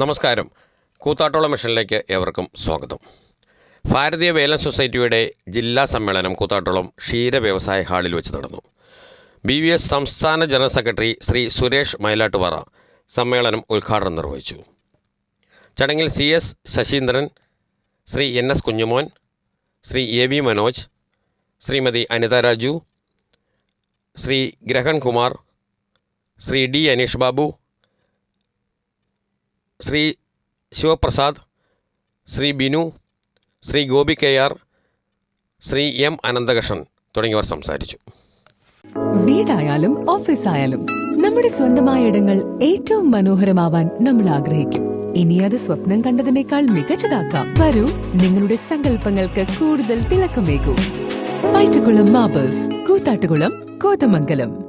നമസ്കാരം. കൂത്താട്ടോളം മിഷനിലേക്ക് ഏവർക്കും സ്വാഗതം. ഭാരതീയ വേലൻ സൊസൈറ്റിയുടെ ജില്ലാ സമ്മേളനം കൂത്താട്ടോളം ക്ഷീര വ്യവസായ ഹാളിൽ വെച്ച് നടന്നു. ബി വി എസ് സംസ്ഥാന ജനറൽ സെക്രട്ടറി ശ്രീ സുരേഷ് മയിലാട്ടുപാറ സമ്മേളനം ഉദ്ഘാടനം നിർവഹിച്ചു. ചടങ്ങിൽ C S Saseendran Shri N S Kunjumon Shri A V Manoj Shrimati Anitha Raju Shri Grahan Kumar Shri D Aneesh Babu Shri Sivaprasad Shri Binu Shri Gopi K R Shri M Ananthakrishnan തുടങ്ങിയവർ സംസാരിച്ചു. വീടായാലും ഓഫീസായാലും നമ്മുടെ സ്വന്തമായ ഇടങ്ങൾ ഏറ്റവും മനോഹരമാവാൻ നമ്മൾ ആഗ്രഹിക്കും. ഇനി അത് സ്വപ്നം കണ്ടതിനേക്കാൾ മികച്ചതാക്കാം. വരൂ നിങ്ങളുടെ സങ്കല്പങ്ങൾക്ക് കൂടുതൽ തിളക്കമേകൂ. പൈറ്റുകുളം മാബേഴ്സ് കൂത്താട്ടുകുളം കോതമംഗലം.